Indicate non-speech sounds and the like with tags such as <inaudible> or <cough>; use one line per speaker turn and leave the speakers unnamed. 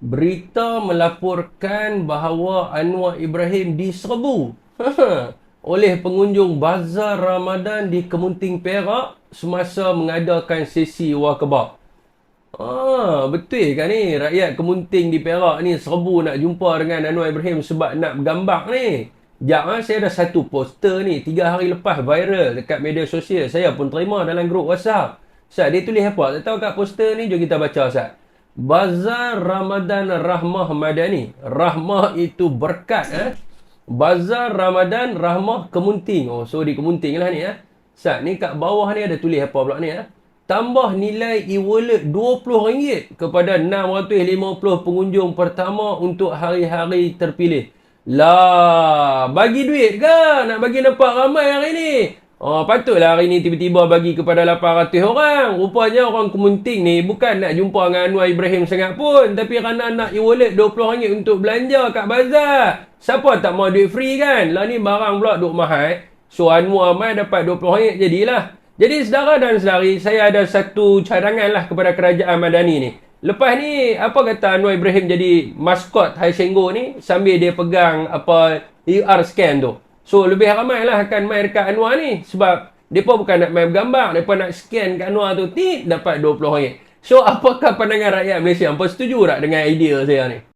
Berita melaporkan bahawa Anwar Ibrahim diserbu <laughs> oleh pengunjung Bazar Ramadan di Kemunting Perak semasa mengadakan sesi wakabah. Ah, betul kan ni? Rakyat Kemunting di Perak ni serbu nak jumpa dengan Anwar Ibrahim sebab nak bergambar ni. Sekejap ha, saya ada satu poster ni. Tiga hari lepas viral dekat media sosial. Saya pun terima dalam grup WhatsApp. Ustaz, dia tulis apa? Tak tahu kat poster ni, jom kita baca Ustaz. Bazar Ramadan Rahmah Madani. Rahmah itu berkat. Eh? Bazar Ramadan Rahmah Kemunting. Oh, so di Kemunting lah ni. Eh? Sat, ni kat bawah ni ada tulis apa pula ni. Eh? Tambah nilai e-wallet RM20 kepada 650 pengunjung pertama untuk hari-hari terpilih. Lah, bagi duit ke? Nak bagi nampak ramai hari ni? Oh, patutlah hari ni tiba-tiba bagi kepada 800 orang. Rupanya orang kemunting ni bukan nak jumpa dengan Anwar Ibrahim sangat pun. Tapi kerana nak e-wallet RM20 untuk belanja kat bazar. Siapa tak mau duit free kan? Lah ni barang pula duk mahal. So Anwar mai dapat RM20 jadilah. Jadi saudara dan saudari, saya ada satu cadangan lah kepada kerajaan Madani ni. Lepas ni, apa kata Anwar Ibrahim jadi maskot Hai Senggo ni sambil dia pegang apa ER scan tu. So lebih ramai lah akan main dekat Anwar ni. Sebab Mereka bukan nak main bergambar Mereka nak scan kat Anwar tu Tit dapat RM20 So <laughs> apakah pandangan rakyat Malaysia? Apa setuju tak dengan idea saya ni